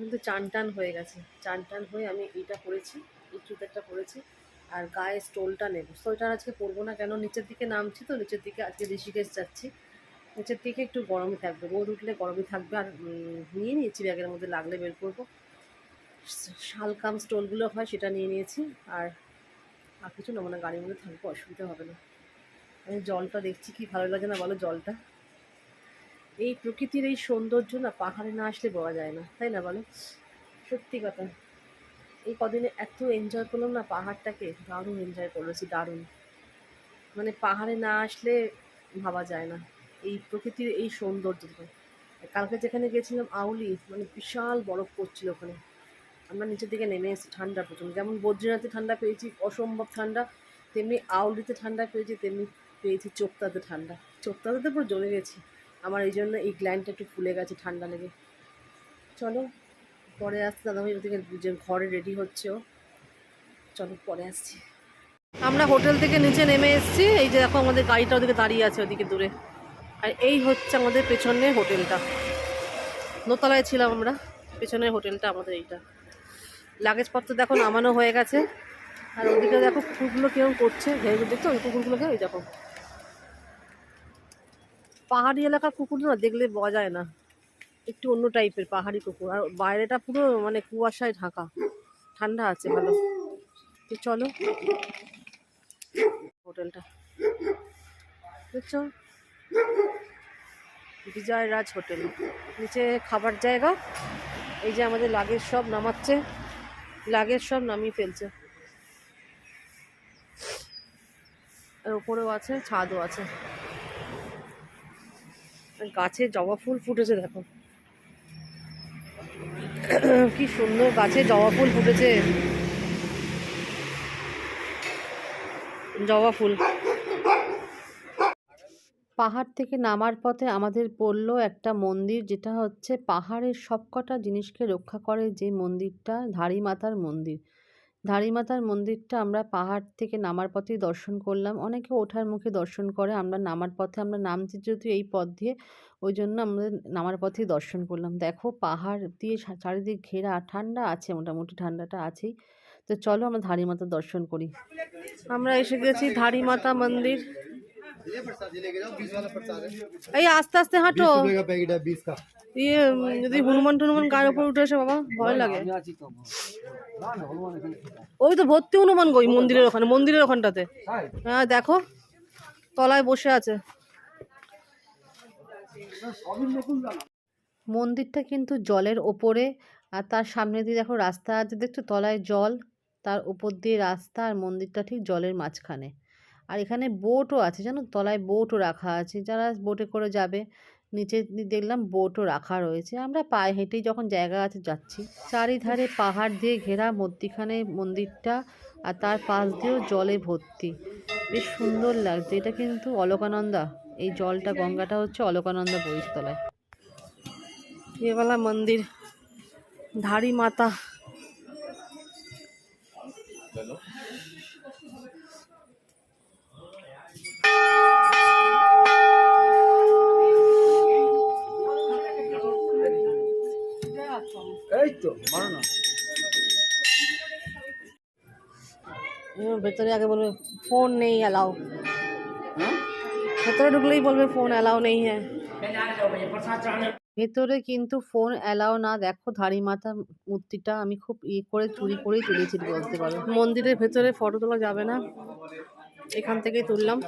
কিন্তু চান টান হয়ে গেছে। চান টান হয়ে আমি এইটা পরেছি এই চুতারটা পরেছি আর গায়ে স্টোলটা নেব। সোয়েটার আজকে পরবো না, কেন নিচের দিকে নামছি তো, নিচের দিকে আজকে ঋষিকেশ যাচ্ছি। নিচের দিকে একটু গরমই থাকবে, রোদ উঠলে গরমই থাকবে, আর নিয়ে নিয়েছি ব্যাগের মধ্যে, লাগলে বের করব। শালকাম স্টোলগুলো হয় সেটা নিয়ে নিয়েছি, আর আর কিছু না গাড়ির মধ্যে থাকব, অসুবিধা হবে না। আমি জলটা দেখছি, কি ভালো লাগে না বলো জলটা? এই প্রকৃতির এই সৌন্দর্য না পাহাড়ে না আসলে বলা যায় না, তাই না বলো? সত্যি কথা। এই কদিনে এত এনজয় করলাম না পাহাড়টাকে, দারুণ এনজয় করেছি, দারুণ। মানে পাহাড়ে না আসলে ভাবা যায় না, এই প্রকৃতির এই সৌন্দর্যটা। কালকে যেখানে গেছিলাম আউলি মানে বিশাল বরফ পড়ছিল ওখানে। আমরা নিচের দিকে নেমে এসেছি, ঠান্ডা প্রচুর যেমন বদ্রীনাথে ঠান্ডা পেয়েছি, অসম্ভব ঠান্ডা, তেমনি আউলিতে ঠান্ডা পেয়েছি, তেমনি পেয়েছি চোপতাতে ঠান্ডা। চোপতাতে পুরো জ্বলে গেছি। আমার এই জন্য এই গ্ল্যান্ডটা একটু ফুলে গেছে, ঠান্ডা লেগে। চলো, পরে আসতে দাদাভাই ওদিকে যে ঘরে রেডি হচ্ছে ও। চলো, পরে আসছি। আমরা হোটেল থেকে নিচে নেমে এসেছি, এই যে দেখো আমাদের গাড়িটা ওদিকে দাঁড়িয়ে আছে ওদিকে দূরে। আর এই হচ্ছে আমাদের পেছনে হোটেলটা দোতলায় ছিলাম আমরা, পেছনের হোটেলটা আমাদের এইটা। লাগেজপত্র দেখো নামানো হয়ে গেছে। আর ওদিকে দেখো কুকুরগুলো কেমন করছে, ভেবে দেখছ? ওই কুকুরগুলোকে ওই দেখো। পাহাড়ি এলাকার কুকুর না দেখলে বোঝা যায় না। একটু অন্য টাইপের পাহাড়ি কুকুর। আর বাইরেটা পুরো মানে কুয়াশায় ঢাকা। ঠান্ডা আছে ভালো। তো চলো। হোটেলটা। দেখছ বিজয় রাজ হোটেল। নিচে খাবার জায়গা। এই যে আমাদের লাগেজ সব নামাচ্ছে। লাগেজ সব নামিয়ে ফেলছে। আর ওপরেও আছে, ছাদও আছে। গাছে জবা ফুল ফুটেছে, দেখো। কি সুন্দর গাছে জবা ফুল ফুটেছে। জবা ফুল। পাহাড় থেকে নামার পথে আমাদের পড়ল একটা মন্দির, যেটা হচ্ছে পাহাড়ের সবকটা জিনিসকে রক্ষা করে যে মন্দিরটা ধারী মাতার মন্দির। ধারিমাতার মন্দিরটা আমরা পাহাড় থেকে নামার পথেই দর্শন করলাম। অনেকে ওঠার মুখে দর্শন করে, আমরা নামার পথে, আমরা নামছি যেহেতু এই পথ দিয়ে, ওই জন্য আমরা নামার পথেই দর্শন করলাম। দেখো পাহাড় দিয়ে চারিদিক ঘেরা, ঠান্ডা আছে মোটামুটি, ঠান্ডাটা আছেই। তো চলো আমরা ধারিমাতা দর্শন করি। আমরা এসে গেছি ধারিমাতা মন্দির। এই আস্তে আস্তে হাঁটো। ইয়ে যদি হনুমান টনুমান গায়ের উপর উঠে আসে, বাবা, ভয় লাগে। ওই তো ভর্তি হনুমান গই মন্দিরের ওখানে, মন্দিরের ওখানটাতে। হ্যাঁ দেখো, তলায় বসে আছে। মন্দিরটা কিন্তু জলের ওপরে, আর তার সামনে দিয়ে দেখো রাস্তা আছে, দেখছ? তলায় জল, তার উপর দিয়ে রাস্তা, আর মন্দিরটা ঠিক জলের মাঝখানে। আর এখানে বোটও আছে, জানো? তলায় বোটও রাখা আছে, যারা বোটে করে যাবে নিচে দেখলাম বোটও রাখা রয়েছে। আমরা পায়ে হেঁটেই যখন জায়গা আছে যাচ্ছি। চারিধারে পাহাড় দিয়ে ঘেরা মধ্যিখানে মন্দিরটা আর তার পাশ দিয়েও জলে ভর্তি। বেশ সুন্দর লাগছে। এটা কিন্তু অলকানন্দা। এই জলটা গঙ্গাটা হচ্ছে অলকানন্দা বইস্তলায় এবেলা মন্দির। ধারি মাতা। তো মারো না। ভেতরে আগে বলবে ফোন নেই অ্যালাউ ভেতরে ঢুকলেই বলবে ফোন অ্যালাউ নেই হ্যাঁ। ভেতরে কিন্তু ফোন অ্যালাউ না দেখো ধারী মাথা মূর্তিটা আমি খুব ইয়ে করে চুরি করেই তুলেছি বলতে পারো। মন্দিরের ভেতরে ফটো তোলা যাবে না। এখান থেকেই তুললাম।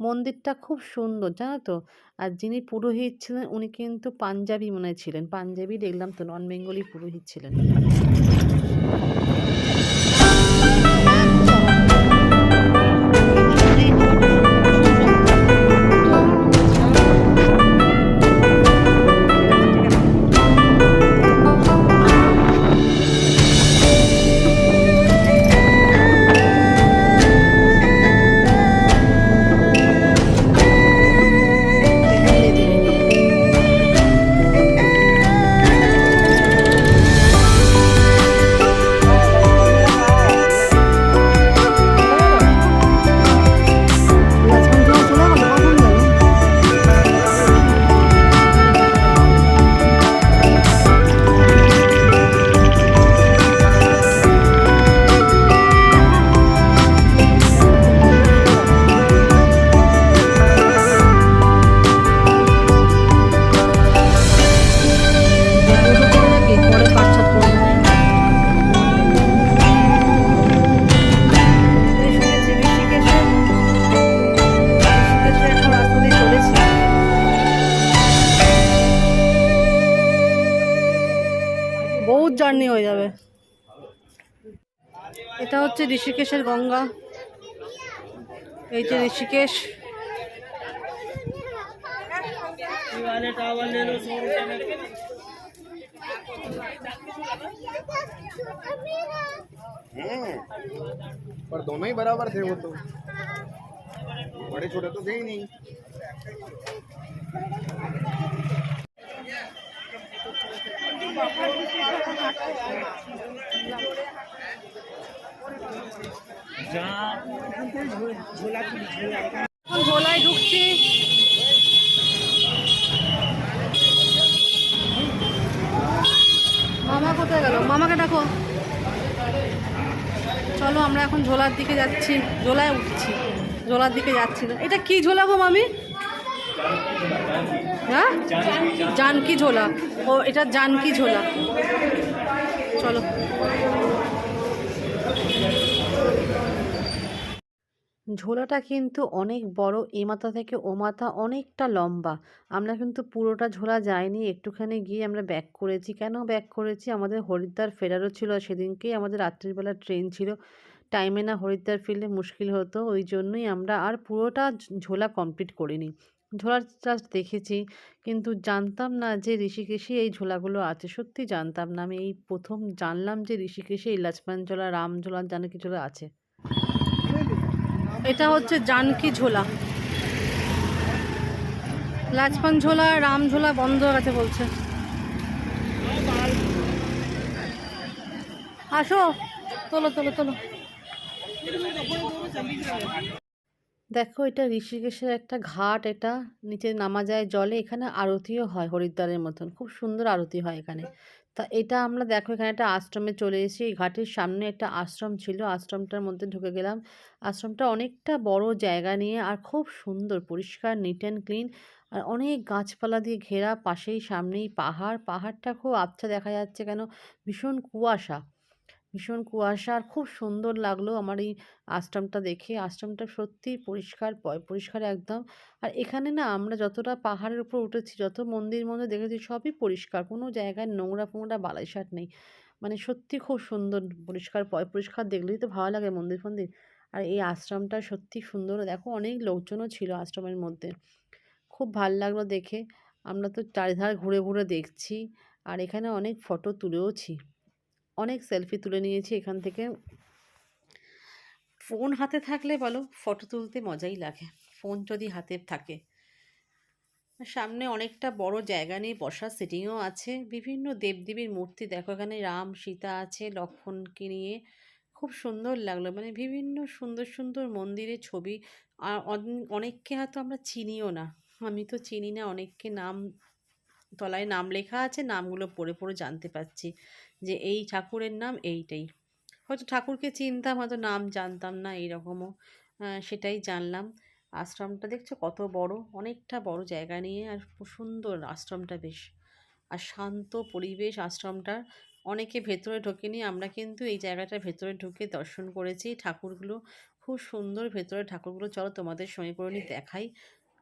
মন্দিরটা খুব সুন্দর, জানো তো? আর যিনি পুরোহিত ছিলেন, উনি কিন্তু পাঞ্জাবি মনে ছিলেন। পাঞ্জাবি দেখলাম তো নন বেঙ্গলি পুরোহিত ছিলেন। এটা হচ্ছে ঋষিকেশের গঙ্গা এই যে ঋষিকেশ पर दोनों ही बराबर थे वो तो बड़े छोटे तो थे ही नहीं এখন ঝোলায় ঢুকছি। মামা কোথায় গেল? মামাকে ডাকো। চলো, আমরা এখন ঝোলার দিকে যাচ্ছি। ঝোলায় উঠছি। ঝোলার দিকে যাচ্ছি না। এটা কি ঝোলা গো মামি? হ্যাঁ? জানকি ঝোলা। ও, এটা জানকি ঝোলা। চলো। ঝোলাটা কিন্তু অনেক বড় এ মাথা থেকে ও মাথা অনেকটা লম্বা। আমরা কিন্তু পুরোটা ঝোলা যায়নি একটুখানি গিয়ে আমরা ব্যাক করেছি। কেন ব্যাক করেছি? আমাদের হরিদ্বার ফেরারও ছিল, সেদিনকেই আমাদের রাত্রিবেলা ট্রেন ছিল। টাইমে না হরিদ্বার ফিরলে মুশকিল হতো, ওই জন্যই আমরা আর পুরোটা ঝোলা কমপ্লিট করিনি। ঝোলার জাস্ট দেখেছি, কিন্তু জানতাম না যে ঋষিকেশে এই ঝোলাগুলো আছে। সত্যি জানতাম না, আমি এই প্রথম জানলাম যে ঋষিকেশে এই লক্ষ্মণ ঝোলা রাম ঝোলা জানকি ঝোলা আছে। এটা হচ্ছে জানকি ঝোলা। লাচপান ঝোলা, রাম ঝোলা বন্ধ গেছে বলছে। আসো, তোলো তোলো তোলো। দেখো, এটা ঋষিকেশের একটা ঘাট, এটা নিচে নামা যায় জলে, এখানে আরতিও হয় হরিদ্বারের মতন। খুব সুন্দর আরতি হয় এখানে। তা এটা আমরা দেখো এখানে একটা আশ্রমে চলে এসেছি। ঘাটের সামনে একটা আশ্রম ছিল। আশ্রমটার মধ্যে ঢুকে গেলাম। আশ্রমটা অনেকটা বড় জায়গা নিয়ে আর খুব সুন্দর, পরিষ্কার নিট অ্যান্ড ক্লিন আর অনেক গাছপালা দিয়ে ঘেরা পাশেই সামনেই পাহাড়। পাহাড়টা খুব আবছা দেখা যাচ্ছে কেন? ভীষণ কুয়াশা। ভীষণ কুয়াশা আর খুব সুন্দর লাগল আমার এই আশ্রমটা দেখে। আশ্রমটা সত্যিই পরিষ্কার পরিষ্কার একদম। আর এখানে না আমরা যতটা পাহাড়ের উপর উঠেছি, যত মন্দির মন্দির দেখেছি সবই পরিষ্কার, কোনো জায়গায় নোংরা ফোংরা বালাইশাট নেই। মানে সত্যি খুব সুন্দর পরিষ্কার পরিষ্কার দেখলেই তো ভালো লাগে মন্দির ফন্দির। আর এই আশ্রমটা সত্যি সুন্দর। দেখো অনেক লোকজনও ছিল আশ্রমের মধ্যে। খুব ভালো লাগল দেখে। আমরা তো চারিধার ঘুরে ঘুরে দেখছি। আর এখানে অনেক ফটো তুলেওছি। অনেক সেলফি তুলে নিয়েছি এখান থেকে। ফোন হাতে থাকলে বলো, ফটো তুলতে মজাই লাগে। ফোন যদি হাতে থাকে। সামনে অনেকটা বড় জায়গা নিয়ে বসার সিটিংও আছে। বিভিন্ন দেবদেবীর মূর্তি দেখো এখানে, রাম, সীতা আছে লক্ষ্মণকে নিয়ে। খুব সুন্দর লাগল। মানে বিভিন্ন সুন্দর সুন্দর মন্দিরের ছবি। আর অনেককে হয়তো আমরা চিনিও না। আমি তো চিনি না, অনেককে নাম, তলায় নাম লেখা আছে, নামগুলো পড়ে পড়ে জানতে পারছি। যে এই ঠাকুরের নাম এইটাই। হয়তো ঠাকুরকে চিনতাম, হয়তো নাম জানতাম না এইরকমও। সেটাই জানলাম। আশ্রমটা দেখছ কত বড়? অনেকটা বড় জায়গা নিয়ে আর সুন্দর আশ্রমটা বেশ। আর শান্ত পরিবেশ আশ্রমটার। অনেকে ভেতরে ঢোকে ঢোকেনি, আমরা কিন্তু এই জায়গাটার ভেতরে ঢুকে দর্শন করেছি। ঠাকুরগুলো খুব সুন্দর ভেতরে ঠাকুরগুলো। চলো তোমাদের সঙ্গে করে নি দেখাই।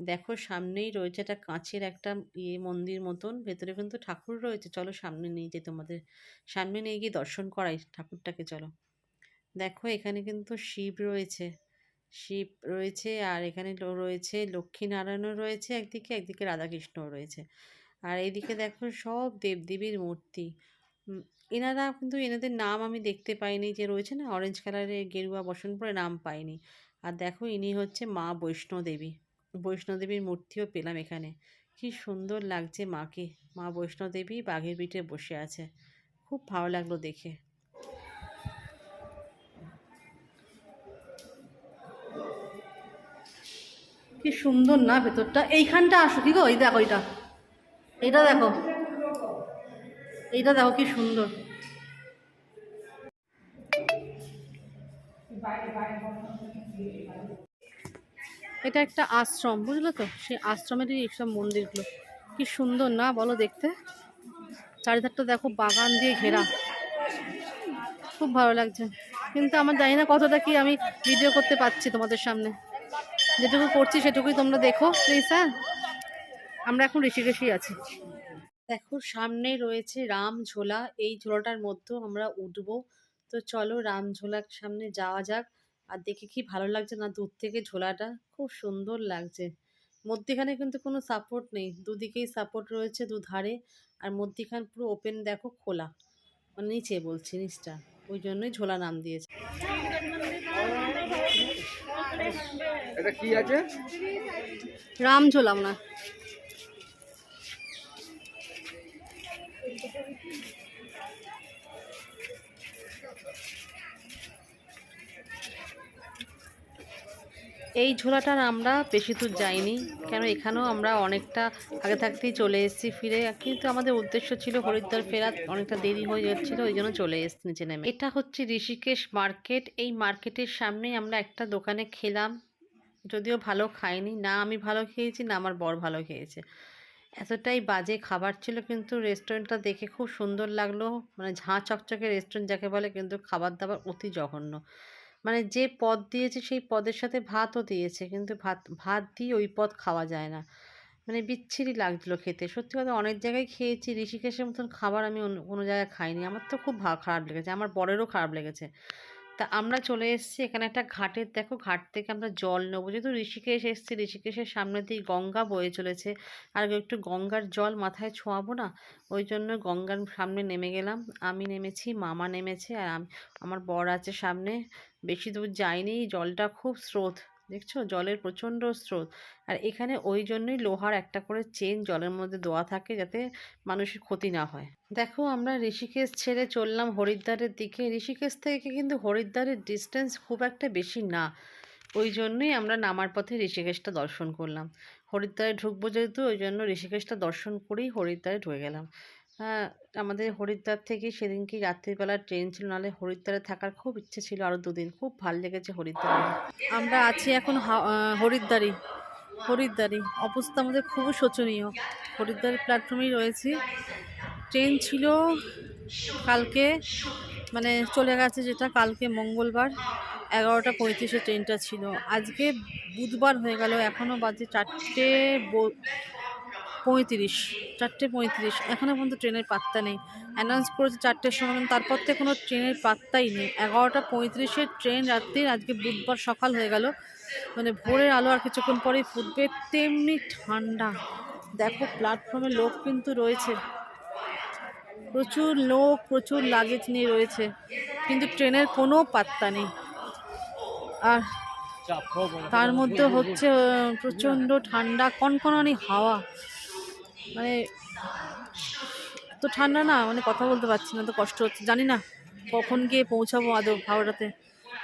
দেখো সামনেই রয়েছে একটা কাঁচের একটা ইয়ে মন্দির মতন, ভেতরে কিন্তু ঠাকুর রয়েছে। চলো সামনে নিয়ে যে তোমাদের। সামনে নিয়ে গিয়ে দর্শন করাই ঠাকুরটাকে, চলো। দেখো এখানে কিন্তু শিব রয়েছে। শিব রয়েছে আর এখানে রয়েছে লক্ষ্মীনারায়ণও রয়েছে একদিকে একদিকে রাধাকৃষ্ণও রয়েছে। আর এইদিকে দেখো সব দেবদেবীর মূর্তি। এনারা কিন্তু এনাদের নাম আমি দেখতে পাইনি যে রয়েছে না, অরেঞ্জ কালারের গেরুয়া বসন পরে নাম পাইনি। আর দেখো ইনি হচ্ছে মা বৈষ্ণোদেবী। বৈষ্ণোদেবীর মূর্তিও পেলাম এখানে। কি সুন্দর লাগছে মাকে। মা বৈষ্ণোদেবী বাঘের পিঠে বসে আছে। খুব ভালো লাগল দেখে। কি সুন্দর না ভেতরটা। এইখানটা আসো কি গো? এই দেখো এটা। এটা দেখো। এইটা দেখো কি সুন্দর। এটা একটা আশ্রম, বুঝলো তো? সেই আশ্রমেরই এইসব মন্দিরগুলো। কি সুন্দর না, বলো দেখতে? চারিধারটা দেখো বাগান দিয়ে ঘেরা। খুব ভালো লাগছে। কিন্তু আমার জানি না কতটা কি আমি ভিডিও করতে পারছি তোমাদের সামনে। যেটুকু করছি সেটুকুই তোমরা দেখো প্লিজ হ্যাঁ? আমরা এখন ঋষিকেশেই আছি। দেখো, সামনে রয়েছে রাম ঝোলা। এই ঝোলাটার মধ্যেও আমরা উঠবো। তো চলো রাম ঝোলার সামনে যাওয়া যাক। আর দেখে কি ভালো লাগছে না? দূর থেকে ঝোলাটা খুব সুন্দর লাগছে। মধ্যিখানে কিন্তু কোনো সাপোর্ট নেই। দুদিকেই সাপোর্ট রয়েছে দুধারে আর মধ্যিখান পুরো ওপেন দেখো খোলা। মানে নিচে বলছি নিচটা। ওই জন্যই ঝোলা নাম দিয়েছে। এটা কি আছে? রাম ঝোলা না এই ঝোলাটার আমরা বেশি দূর যাইনি। কেন এখানেও আমরা অনেকটা আগে থাকতেই চলে এসেছি ফিরে। কিন্তু আমাদের উদ্দেশ্য ছিল হরিদ্বার ফেরাত অনেকটা দেরি হয়ে যাচ্ছিল, ওই জন্য চলে এসেছি নিচে নেমে। এটা হচ্ছে ঋষিকেশ মার্কেট। এই মার্কেটের সামনেই আমরা একটা দোকানে খেলাম। যদিও ভালো খাইনি। না আমি ভালো খেয়েছি, না আমার বর ভালো খেয়েছে। এতটাই বাজে খাবার ছিল, কিন্তু রেস্টুরেন্টটা দেখে খুব সুন্দর লাগল। মানে ঝাঁ চকচকে রেস্টুরেন্ট যাকে বলে, কিন্তু খাবার দাবার অতি জঘন্য। মানে যে পদ দিয়েছে সেই পদের সাথে ভাতও দিয়েছে। কিন্তু ভাত ভাত দিয়ে ওই পদ খাওয়া যায় না। মানে বিচ্ছিরি লাগছিল খেতে। সত্যি কথা অনেক জায়গায় খেয়েছি। ঋষিকেশের মতন খাবার আমি অন্য কোনো জায়গায় খাইনি। আমার তো খুব খারাপ লেগেছে। আমার বরেরও খারাপ লেগেছে। তা আমরা চলে এসেছি এখানে একটা ঘাটের, দেখো ঘাট থেকে আমরা জল নেব। যেহেতু ঋষিকেশ এসেছি, ঋষিকেশের সামনে দিয়ে গঙ্গা বয়ে চলেছে। আর একটু গঙ্গার জল মাথায় ছোঁয়াবো না, ওই জন্য গঙ্গার সামনে নেমে গেলাম। আমি নেমেছি, মামা নেমেছে, আর আমি, আমার বর আছে সামনে। বেশি দূর যায়নি জলটা খুব স্রোত। দেখছ? জলের প্রচণ্ড স্রোত। আর এখানে ওই জন্যই লোহার একটা করে চেন জলের মধ্যে দেওয়া থাকে যাতে মানুষের ক্ষতি না হয়। দেখো, আমরা ঋষিকেশ ছেড়ে চললাম হরিদ্বারের দিকে। ঋষিকেশ থেকে কিন্তু হরিদ্বারের ডিস্টেন্স খুব একটা বেশি না। ওই জন্যই আমরা নামার পথে ঋষিকেশটা দর্শন করলাম। হরিদ্বারে ঢুকবো যেহেতু, ওই জন্য ঋষিকেশটা দর্শন করেই হরিদ্বারে ঢুকে গেলাম। হ্যাঁ আমাদের হরিদ্বার থেকে সেদিনকে রাত্রিবেলা ট্রেন ছিল নাহলে হরিদ্বারে থাকার খুব ইচ্ছে ছিল আরও দুদিন। খুব ভালো লেগেছে হরিদ্বারে। আমরা আছি এখন হা- আহ, হরিদ্বারে হরিদ্বারে। অবস্থা আমাদের খুবই শোচনীয়। হরিদ্বার প্ল্যাটফর্মেই রয়েছি। ট্রেন ছিল কালকে মানে চলে গেছে যেটা কালকে মঙ্গলবার এগারোটা পঁয়ত্রিশে ট্রেনটা ছিল। আজকে বুধবার হয়ে গেল এখনও বাজে চারটে পঁয়ত্রিশ, চারটে পঁয়ত্রিশ। এখনও পর্যন্ত ট্রেনের পাত্তা নেই। অ্যানাউন্স করেছে চারটের সময়, তারপর থেকে কোনো ট্রেনের পাত্তাই নেই। এগারোটা পঁয়ত্রিশের ট্রেন রাত্রির, আজকে বুধবার সকাল হয়ে গেল। মানে ভোরের আলো আর কিছুক্ষণ পরেই ফুটবে তেমনি ঠান্ডা। দেখো প্ল্যাটফর্মে লোক কিন্তু রয়েছে। প্রচুর লোক, প্রচুর লাগেজ নিয়ে রয়েছে। কিন্তু ট্রেনের কোনো পাত্তা নেই। আর তার মধ্যে হচ্ছে প্রচণ্ড ঠান্ডা, কনকনানি হাওয়া। মানে তো ঠান্ডা না মানে কথা বলতে পারছি না তো কষ্ট হচ্ছে। জানি না কখন গিয়ে পৌঁছাবো আদৌ হাওড়াতে।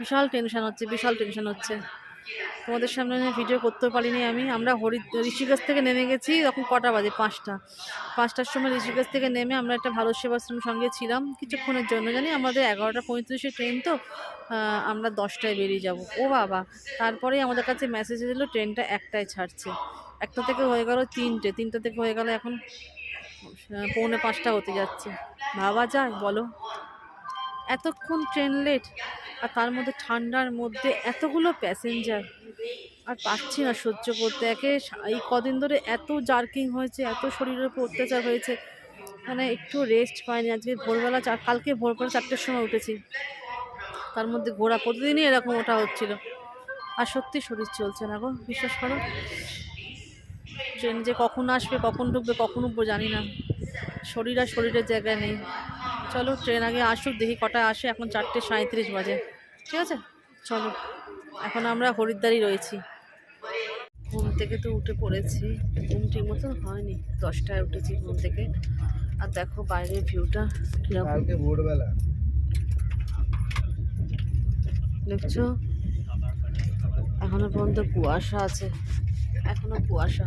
বিশাল টেনশন হচ্ছে, বিশাল টেনশন হচ্ছে। তোমাদের সামনে ভিডিও করতে পারিনি আমি। আমরা হরি, ঋষিকেশ থেকে নেমে গেছি তখন কটা বাজে? পাঁচটা। পাঁচটার সময় ঋষিকেশ থেকে নেমে আমরা একটা ভালো সেবাশ্রমের সঙ্গে ছিলাম কিছুক্ষণের জন্য। জানি আমাদের এগারোটা পঁয়ত্রিশে ট্রেন তো আমরা দশটায় বেরিয়ে যাব। ও বাবা, তারপরেই আমাদের কাছে মেসেজ এলো ট্রেনটা একটায় ছাড়ছে। একটা থেকে হয়ে গেল তিনটে তিনটে থেকে হয়ে গেল এখন পৌনে পাঁচটা হতে যাচ্ছে। ভাবা যায়, বলো। এতক্ষণ ট্রেন লেট আর তার মধ্যে ঠান্ডার মধ্যে এতগুলো প্যাসেঞ্জার আর পাচ্ছি না সহ্য করতে। একে এই কদিন ধরে এত জার্কিং হয়েছে, এত শরীরের উপর অত্যাচার হয়েছে মানে একটু রেস্ট পাইনি। আজকে ভোরবেলা চার, কালকে ভোর ভোরবেলা চারটের সময় উঠেছি। তার মধ্যে ঘোরা প্রতিদিনই এরকম ওঠা হচ্ছিল। আর সত্যি শরীর চলছে না গো, বিশ্বাস করো। ট্রেন যে কখন আসবে কখন ঢুকবে কখন উঠবো জানি না। শরীর আর শরীরের জায়গায় নেই। চলো ট্রেন আগে আসুক দেখি কটা আসে। এখন চারটে সাঁত্রিশ বাজে। ঠিক আছে? চলো। এখন আমরা হরিদ্বারই রয়েছি। ঘুম থেকে তো উঠে পড়েছি। ঘুম ঠিক মতন হয়নি। দশটায় উঠেছি ঘুম থেকে। আর দেখো বাইরের ভিউটা কীরকম। ভোরবেলা। দেখছ? এখনও পর্যন্ত কুয়াশা আছে। এখনও কুয়াশা।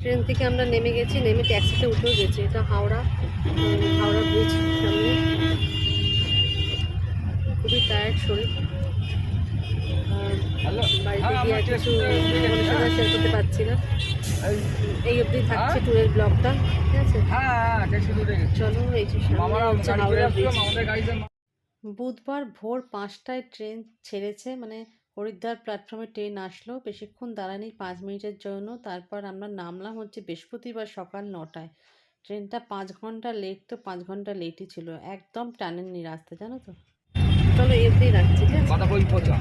ট্রেন থেকে আমরা নেমে গেছি নেমে ট্যাক্সিতে উঠেও গেছি। এটা হাওড়া হাওড়া ব্রিজ সামনে। খুবই টায়ার্ড শরীর। বাড়িতে গিয়ে আর কিছু শেয়ার করতে পারছি না। এই অবধি থাকছে ট্যুরের ব্লগটা ঠিক আছে? চলো এই যে হাওড়া ব্রিজ বুধবার ভোর পাঁচটায় ট্রেন ছেড়েছে মানে হরিদ্বার প্ল্যাটফর্মে ট্রেন আসলো। বেশিক্ষণ দাঁড়ানি পাঁচ মিনিটের জন্য। তারপর আমরা নামলাম হচ্ছে বৃহস্পতিবার সকাল নটায়। ট্রেনটা পাঁচ ঘণ্টা লেট তো পাঁচ ঘণ্টা লেটই ছিল। একদম টানেননি রাস্তা জানো তো? চলো এসেই রাখছি কথা পচা